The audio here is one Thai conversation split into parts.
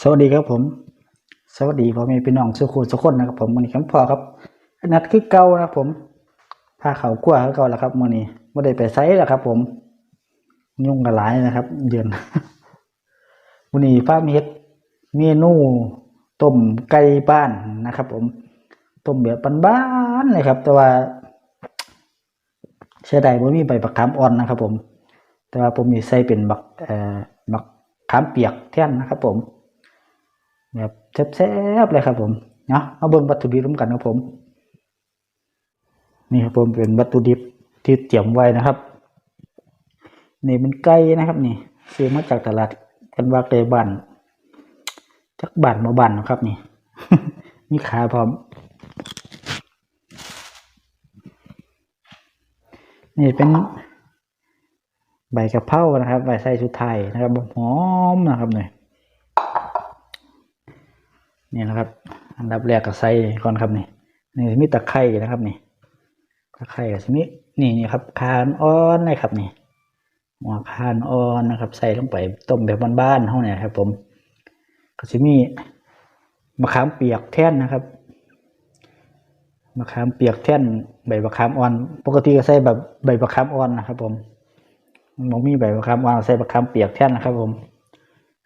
สวัสดีครับผม สวัสดีพ่อแม่พี่น้องสุขุสุขคนนะครับผมวันนี้ครับพ่อครับ นัดคือเก่านะครับผมพาเขากลัวคือเก่าแล้วครับมื้อนี้ไม่ได้ไปไซส์แล้วครับ ผม ยุ่งกันหลายนะครับ เดือนวันนี้ป้ามีเฮ็ดเมนูต้มไก่บ้านนะครับ ผมต้มแบบบ้านๆเลยครับ แต่ว่าเสียดายบ่มีใบบักขามอ่อนนะครับ ผม แต่ว่าผมมีใส่เป็นบักเอ่อบักขามเปียกแท่นนะครับ ผม แบบแซ่บๆเลยครับผมเนาะมาเบิ่งวัตถุดิบร่วมกันครับผม นี่ครับผมเป็นวัตถุดิบที่เตรียมไว้นะครับ นี่เป็นไก่นะครับ นี่ซื้อมาจากตลาดกันว่าไก่บ้านจักบ้านมาบ้านนะครับ นี่มีขาพร้อม นี่เป็นใบกะเพรานะครับ ใบใส่ชุดไทยนะครับหอมนะครับเนี่ย นี่นะครับ อันดับแรกก็ใส่ก่อนครับนี่นี่มีตะไคร้นะครับนี่ตะไคร้กับชนินี่นี่ครับคานอ่อนนะครับนี่หัวคานอ่อนนะครับ ใส่ลงไปต้มแบบบ้านๆเท่านี้ครับ ผมก็จะมีมะขามเปียกแท่นนะครับมะขามเปียกแท่นใบมะขามอ่อน ปกติก็ใส่แบบใบมะขามอ่อนนะครับ ผมมันมีใบมะขามอ่อนใส่มะขามเปียกแท่นนะครับ ผม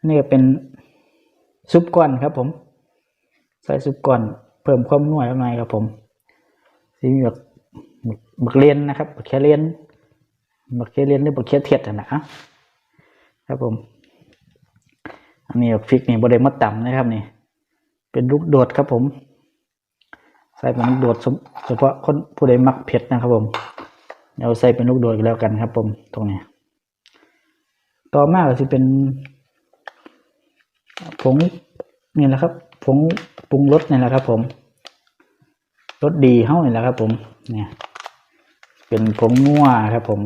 นี่ก็เป็นซุปก้อนครับ ผม ใส่ซุปก่อนเพิ่มความนัวข้างในครับผมซีมีแบบบักเลียนนะครับบักแคเลียนบักแคเลียนหรือบักแคเทียดอะนะครับผม อันนี้พริกนี่บดได้มาต่ำนะครับนี่ เป็นลูกโดดครับผม ใส่เป็นลูกโดดเฉพาะคนผู้ใดมักเผ็ดนะครับผมเดี๋ยวใส่เป็นลูกโดดกันแล้วกันครับ ผมตรงนี้ ต่อมาก็จะเป็นผงนี่แหละครับผง ปรุงรสนี่แหละครับ ผมรสดีเฮ้านี่แหละครับ ผมเนี่ย เป็นผงนัวครับ ผม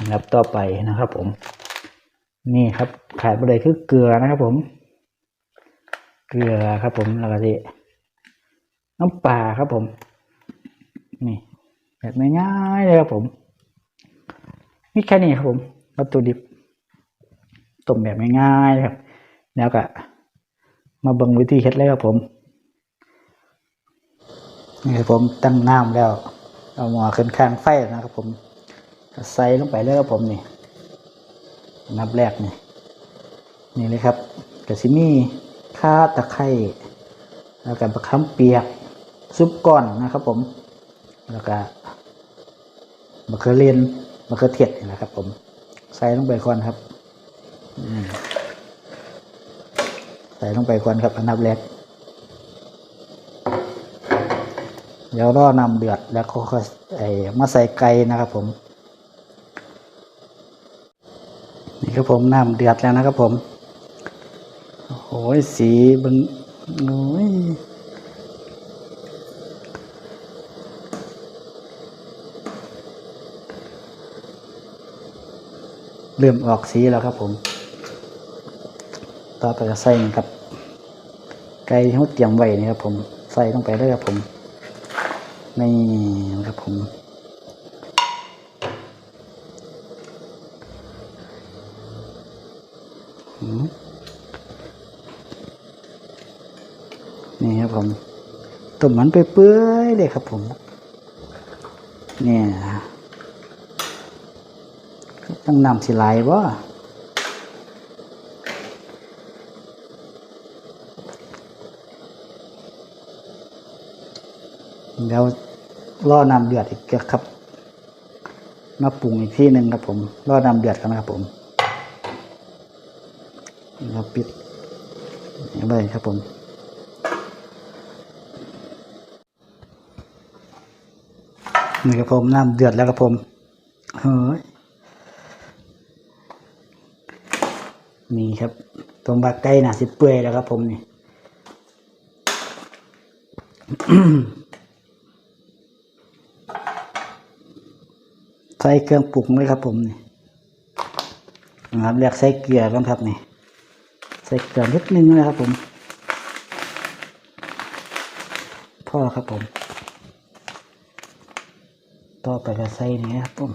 นะครับต่อไปนะครับ ผม นี่ครับขาดไปเลยคือเกลือนะครับ ผม เกลือครับ ผมแล้วก็ที่น้ำปลาครับผม นี่แบบง่ายๆเลยครับผมนี่แค่นี้ครับผมวัตถุดิบต้มแบบง่ายๆครับ แล้วก็มาเบิ่งวิธีเฮ็ดเลยครับผม นี่ครับผมตั้งน้ำแล้ว เอาหม้อขึ้นข้างไฟนะครับ ผมใส่ลงไปเลยครับผมนี่ นับแรกนี่นี่เลยครับกระซิมีข่าตะไคร้แล้วก็บะขามเปียกซุปก้อนนะครับ ผม แล้วก็มะเขือเลียนมะเขือเทศนี่แหละครับ ผม ใส่ลงไปก่อนครับใส่ลงไปก่อนครับอันดับแรก เดี๋ยวรอนำเดือดแล้วก็ค่อยไอ้มาใส่ไก่นะครับผม นี่ครับผมน้ำเดือดแล้วนะครับผมโอ้ยสีมันโอ้ยเริ่มออกสีแล้วครับผม ต่อไปก็ใส่นะครับ ไก่ที่เราเตรียมไว้นี่ครับผม ใส่ลงไปได้ครับผม นี่ครับผม นี่ครับผมต้มมันไปเปื่อยๆเลยครับผม เนี่ยต้องนำสิไหลบ่เดี๋ยว รอน้ำเดือดอีกครับ มาปรุงอีกที่หนึ่งครับผมรอน้ำเดือดกันนะครับผมเราปิดเลยครับผม นี่ครับผมน้ำเดือดแล้วครับผมเฮ้ยนี่ครับตรงบาไก่น่ะสิเปื่อยแล้วครับผมนี่ ใส่เครื่องปรุงเลยครับ ผมนี่นะครับเรียกใส่เกลือกันครับนี่ใส่เกลือนิดนึงนะครับผมพ่อครับผม ต่อไปก็ใส่นี่ครับผม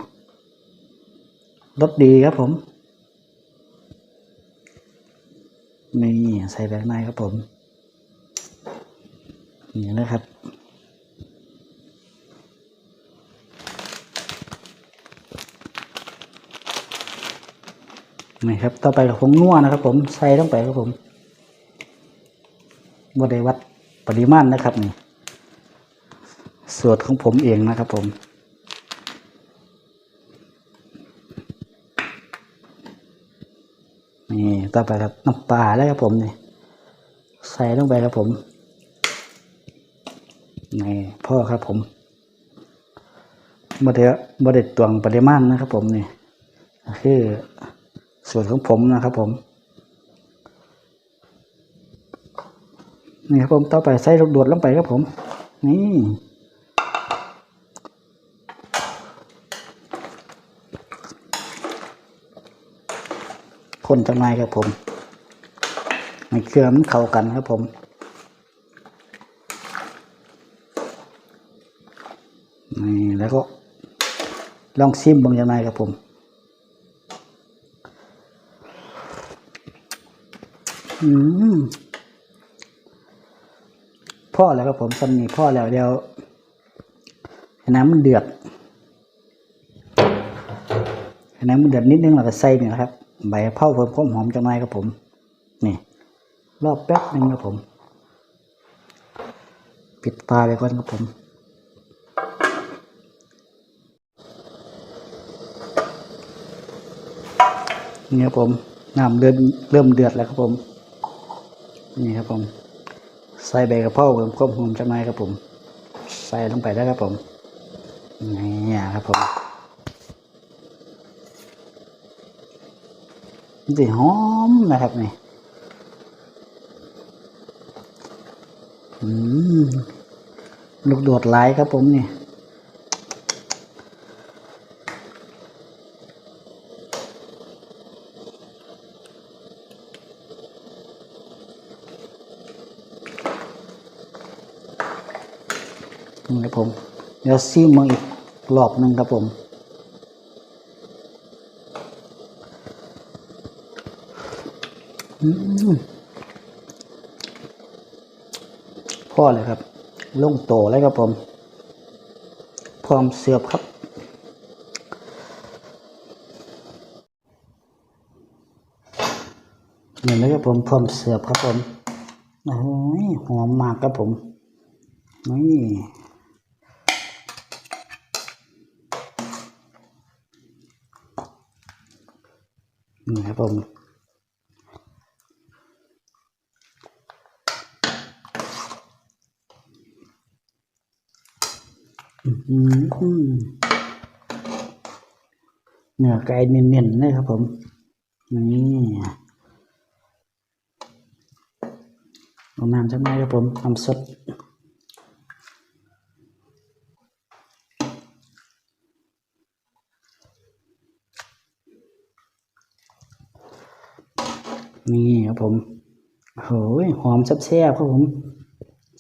รสดีครับผมนี่ใส่แบบไหนครับผมนี่นะครับ นี่ครับ ต่อไปกับผงนัวนะครับ ผมใส่ลงไปครับผมบได้วัดปริมาณนะครับนี่สูตรของผมเองนะครับผมนี่ต่อไปครับน้ำปลาแล้วครับผมนี่ใส่ลงไปครับผมนี่พ่อครับผมบไดบไดตวงปริมาณนะครับผมนี่คือ ส่วนของผมนะครับผมนี่ครับผมต่อไปใส่ลูกโดดลงไปครับผม นี่คนจังไรครับผมให้เครื่อมันเข้ากันครับผม นี่แล้วก็ลองซิมบางจังไรครับผม อืม พ่อแล้วครับผมซันนี่พ่อแล้วเดี๋ยวน้ำมันเดือดน้ำมันเดือดนิดนึงแล้วก็ใส่นี่นะครับ ใบเผาเพิ่มความหอมจังไรครับผม นี่ รอบแป๊บนึงครับผม ปิดตาไปก่อนครับผมนี่ครับผมน้ำเริ่มเริ่มเดือดแล้วครับผม นี่ครับผม ใส่ใบกระเพราเพิ่มความหอมจังไรครับผม ใส่ลงไปแล้วครับผมนี่ครับผมมันจะหอมนะครับนี่อืมลูกโดดหลายครับผมนี่ ผม เดี๋ยวซีมมึงอีกรอบหนึ่งครับผมพ่อเลยครับลงโตเลยครับผม พร้อมเสียบครับนี่เลยครับผมพร้อมเสียบครับผมโอ้ยหอมมากครับผมนี่ นี่ครับผมอืมเนื้อไก่เนียนๆเลยครับผม นี่เอาน้ำจากไหนครับผมน้ำสด นี่ครับผมโอ้ยหอมแซ่บๆครับผม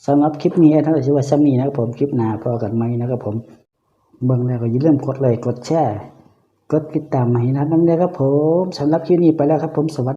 สำหรับคลิปนี้ท่านชื่อว่าซัมมี่นะครับผมคลิปหน้าพอกันไหมนะครับผมเบื้องแรกก็อย่าลืมกดไลค์กดแชร์กดติดตามให้นัดน้ำเด้อครับผมสำหรับคลิปนี้ไปแล้วครับผมสวัสดี